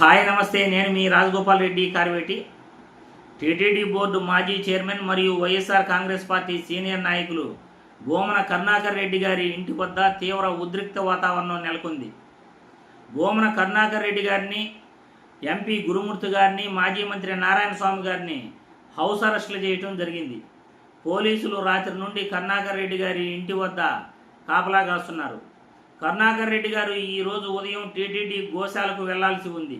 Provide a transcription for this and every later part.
Hi నమస్తే నేను మీ రాజగోపాల్ రెడ్డి కార్వేటి టీటీడీ బోర్డు మాజీ చైర్మన్ మరియు వైఎస్ఆర్ కాంగ్రెస్ పార్టీ సీనియర్ నాయకులు గోమన కరుణాకర్ రెడ్డి గారి ఇంటి వద్ద తీవ్ర ఉద్రిక్త వాతావరణం నెలకొంది. గోమన కరుణాకర్ రెడ్డి గారిని ఎంపీ గురుమూర్తి గారిని మాజీ మంత్రి నారాయణ స్వామి గారిని హౌస్ అరెస్టులు చేయటం జరిగింది. పోలీసులు రాత్రి నుండి కరుణాకర్ రెడ్డి గారి ఇంటి వద్ద కాపలా కాస్తున్నారు. కరుణాకర్ రెడ్డి గారు ఈరోజు ఉదయం టీటీడీ గోశాలకు వెళ్ళాల్సి ఉంది.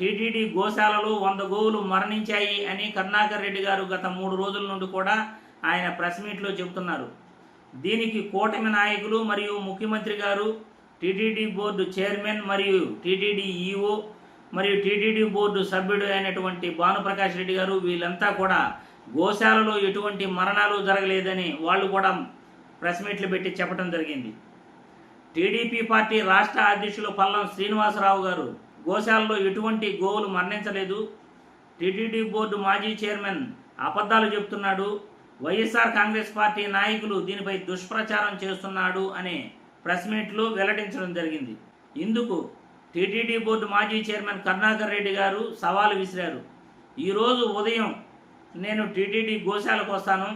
టీటీడీ గోశాలలో వంద గోవులు మరణించాయి అని కరుణాకర్ రెడ్డి గారు గత మూడు రోజుల నుండి కూడా ఆయన ప్రెస్ మీట్లో చెబుతున్నారు. దీనికి కూటమి నాయకులు మరియు ముఖ్యమంత్రి గారు టీటీడీ బోర్డు చైర్మన్ మరియు టీటీడీ ఈఓ మరియు టీటీడీ బోర్డు సభ్యుడు అయినటువంటి భానుప్రకాష్ రెడ్డి గారు వీళ్ళంతా కూడా గోశాలలో ఎటువంటి మరణాలు జరగలేదని వాళ్ళు కూడా ప్రెస్ మీట్లు పెట్టి చెప్పడం జరిగింది. టీడీపీ పార్టీ రాష్ట్ర అధ్యక్షులు పల్లం శ్రీనివాసరావు గారు గోశాలలో ఎటువంటి గోవులు మరణించలేదు. టీటీడీ బోర్డు మాజీ చైర్మన్ అబద్ధాలు చెప్తున్నాడు. వైఎస్ఆర్ కాంగ్రెస్ పార్టీ నాయకులు దీనిపై దుష్ప్రచారం చేస్తున్నాడు అనే ప్రెస్ మీట్లో వెల్లడించడం జరిగింది. ఇందుకు టీటీడీ బోర్డు మాజీ చైర్మన్ కరుణాకర్ రెడ్డి గారు సవాలు విసిరారు. ఈరోజు ఉదయం నేను టీటీడీ గోశాలకు వస్తాను.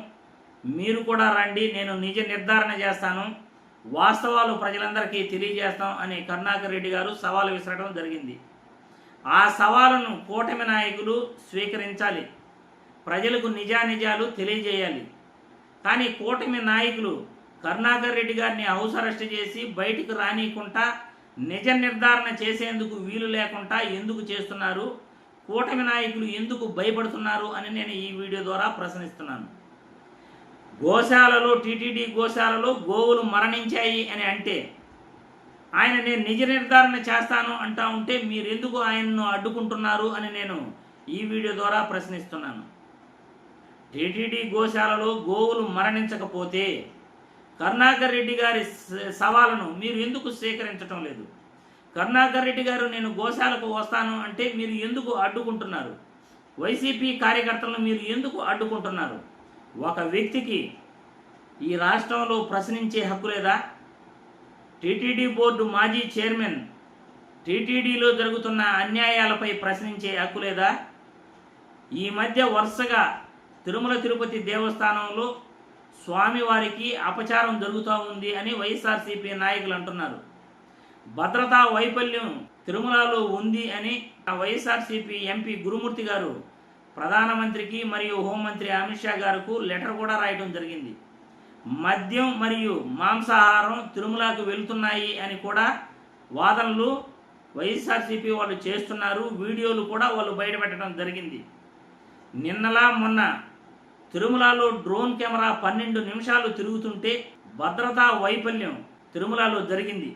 మీరు కూడా రండి నేను నిజ నిర్ధారణ చేస్తాను. వాస్తవాలు ప్రజలందరికీ తెలియజేస్తాం అని కరుణాకర్ రెడ్డి గారు సవాలు విసరడం జరిగింది. ఆ సవాలును కూటమి నాయకులు స్వీకరించాలి. ప్రజలకు నిజానిజాలు తెలియజేయాలి. కానీ కూటమి నాయకులు కరుణాకర్ రెడ్డి గారిని హౌస్ అరెస్ట్ చేసి బయటికి రానియకుండా నిజ నిర్ధారణ చేసేందుకు వీలు లేకుండా ఎందుకు చేస్తున్నారు? కూటమి నాయకులు ఎందుకు భయపడుతున్నారు? అని నేను ఈ వీడియో ద్వారా ప్రశ్నిస్తున్నాను. గోశాలలో టీటీడీ గోశాలలో గోవులు మరణించాయి అని అంటే ఆయన నేను నిజ నిర్ధారణ చేస్తాను అంటా ఉంటే మీరెందుకు ఆయన్ను అడ్డుకుంటున్నారు అని నేను ఈ వీడియో ద్వారా ప్రశ్నిస్తున్నాను. టీటీడీ గోశాలలో గోవులు మరణించకపోతే కరుణాకర్ రెడ్డి గారి స- మీరు ఎందుకు స్వీకరించటం లేదు? కరుణాకర్ రెడ్డి గారు నేను గోశాలకు వస్తాను అంటే మీరు ఎందుకు అడ్డుకుంటున్నారు? వైసీపీ కార్యకర్తలను మీరు ఎందుకు అడ్డుకుంటున్నారు? ఒక వ్యక్తికి ఈ రాష్ట్రంలో ప్రశ్నించే హక్కు లేదా? టీటీడీ బోర్డు మాజీ చైర్మన్ టీటీడీలో జరుగుతున్న అన్యాయాలపై ప్రశ్నించే హక్కు లేదా? ఈ మధ్య వరుసగా తిరుమల తిరుపతి దేవస్థానంలో స్వామివారికి అపచారం జరుగుతూ ఉంది అని వైఎస్ఆర్సీపీ నాయకులు అంటున్నారు. భద్రతా వైఫల్యం తిరుమలలో ఉంది అని ఆ వైఎస్ఆర్సీపీ ఎంపీ గురుమూర్తి గారు ప్రధానమంత్రికి మరియు హోంమంత్రి అమిత్ షా గారికి లెటర్ కూడా రాయటం జరిగింది. మద్యం మరియు మాంసాహారం తిరుమలకు వెళ్తున్నాయి అని కూడా వాదనలు వైఎస్ఆర్సీపీ వాళ్ళు చేస్తున్నారు. వీడియోలు కూడా వాళ్ళు బయటపెట్టడం జరిగింది. నిన్నలా మొన్న తిరుమలలో డ్రోన్ కెమెరా పన్నెండు నిమిషాలు తిరుగుతుంటే భద్రతా వైఫల్యం తిరుమలలో జరిగింది.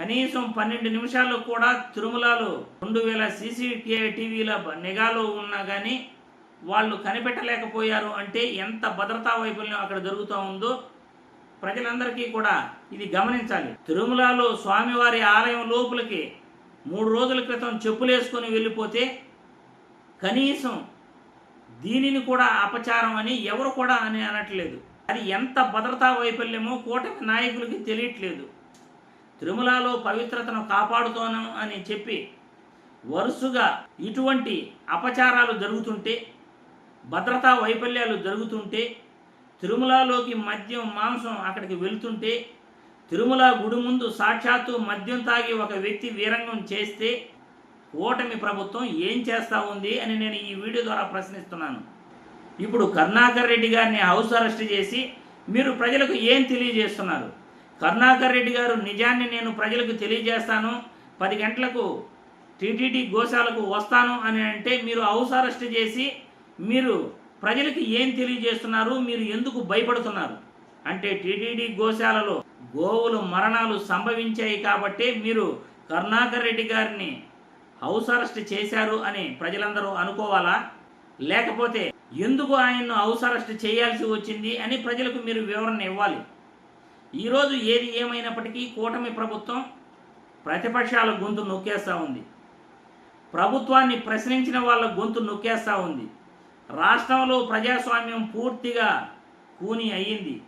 కనీసం పన్నెండు నిమిషాల్లో కూడా తిరుమలలో రెండు వేల సీసీటీవీల నిఘాలో ఉన్నా కానీ వాళ్ళు కనిపెట్టలేకపోయారు అంటే ఎంత భద్రతా వైఫల్యం అక్కడ జరుగుతూ ఉందో ప్రజలందరికీ కూడా ఇది గమనించాలి. తిరుమలలో స్వామివారి ఆలయం లోపలికి మూడు రోజుల క్రితం చెప్పులేసుకొని వెళ్ళిపోతే కనీసం దీనిని కూడా అపచారం అని ఎవరు కూడా అని అనట్లేదు. అది ఎంత భద్రతా వైఫల్యమో కూటమి నాయకులకి తెలియట్లేదు. తిరుమలలో పవిత్రతను కాపాడుతాను అని చెప్పి వరుసగా ఇటువంటి అపచారాలు జరుగుతుంటే భద్రతా వైఫల్యాలు జరుగుతుంటే తిరుమలలోకి మద్యం మాంసం అక్కడికి వెళుతుంటే తిరుమల గుడి ముందు సాక్షాత్తు మద్యం తాగి ఒక వ్యక్తి వీరంగం చేస్తే ఓటమి ప్రభుత్వం ఏం చేస్తా ఉంది అని నేను ఈ వీడియో ద్వారా ప్రశ్నిస్తున్నాను. ఇప్పుడు కరుణాకర్ రెడ్డి గారిని హౌస్ అరెస్ట్ చేసి మీరు ప్రజలకు ఏం తెలియజేస్తున్నారు? కరుణాకర్ రెడ్డి గారు నిజాన్ని నేను ప్రజలకు తెలియజేస్తాను. పది గంటలకు టీటీడీ గోశాలకు వస్తాను అని అంటే మీరు హౌస్ అరెస్ట్ చేసి మీరు ప్రజలకు ఏం తెలియజేస్తున్నారు మీరు ఎందుకు భయపడుతున్నారు? అంటే టీటీడీ గోశాలలో గోవులు మరణాలు సంభవించాయి కాబట్టే మీరు కరుణాకర్ రెడ్డి గారిని హౌస్ అరెస్ట్ చేశారు అని ప్రజలందరూ అనుకోవాలా? లేకపోతే ఎందుకు ఆయన్ను హౌస్ అరెస్ట్ చేయాల్సి వచ్చింది అని ప్రజలకు మీరు వివరణ ఇవ్వాలి. ఈరోజు ఏది ఏమైనప్పటికీ కూటమి ప్రభుత్వం ప్రతిపక్షాల గొంతు నొక్కేస్తూ ఉంది. ప్రభుత్వాన్ని ప్రశ్నించిన వాళ్ళ గొంతు నొక్కేస్తూ ఉంది. రాష్ట్రంలో ప్రజాస్వామ్యం పూర్తిగా కూని అయ్యింది.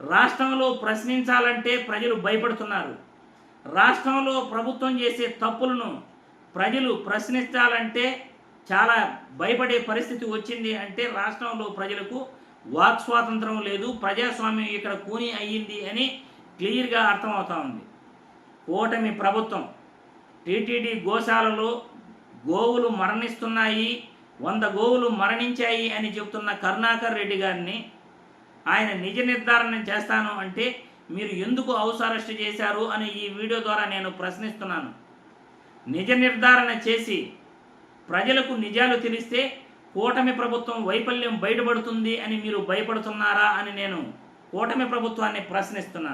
రాష్ట్రంలో ప్రశ్నించాలంటే ప్రజలు భయపడుతున్నారు. రాష్ట్రంలో ప్రభుత్వం చేసే తప్పులను ప్రజలు ప్రశ్నించాలంటే చాలా భయపడే పరిస్థితి వచ్చింది అంటే రాష్ట్రంలో ప్రజలకు వాక్ స్వాతంత్రం లేదు ప్రజాస్వామ్యం ఇక్కడ కూని అయ్యింది అని క్లియర్గా అర్థమవుతా ఉంది. కూటమి ప్రభుత్వం టీటీడీ గోశాలలో గోవులు మరణిస్తున్నాయి వంద గోవులు మరణించాయి అని చెప్తున్న కరుణాకర్ రెడ్డి గారిని ఆయన నిజ నిర్ధారణ చేస్తాను అంటే మీరు ఎందుకు హౌస్ అరెస్ట్ చేశారు అని ఈ వీడియో ద్వారా నేను ప్రశ్నిస్తున్నాను. నిజ నిర్ధారణ చేసి ప్రజలకు నిజాలు తెలిస్తే కూటమి ప్రభుత్వం వైఫల్యం బయటపడుతుంది అని మీరు భయపడుతున్నారా అని నేను కూటమి ప్రభుత్వాన్ని ప్రశ్నిస్తున్నాను.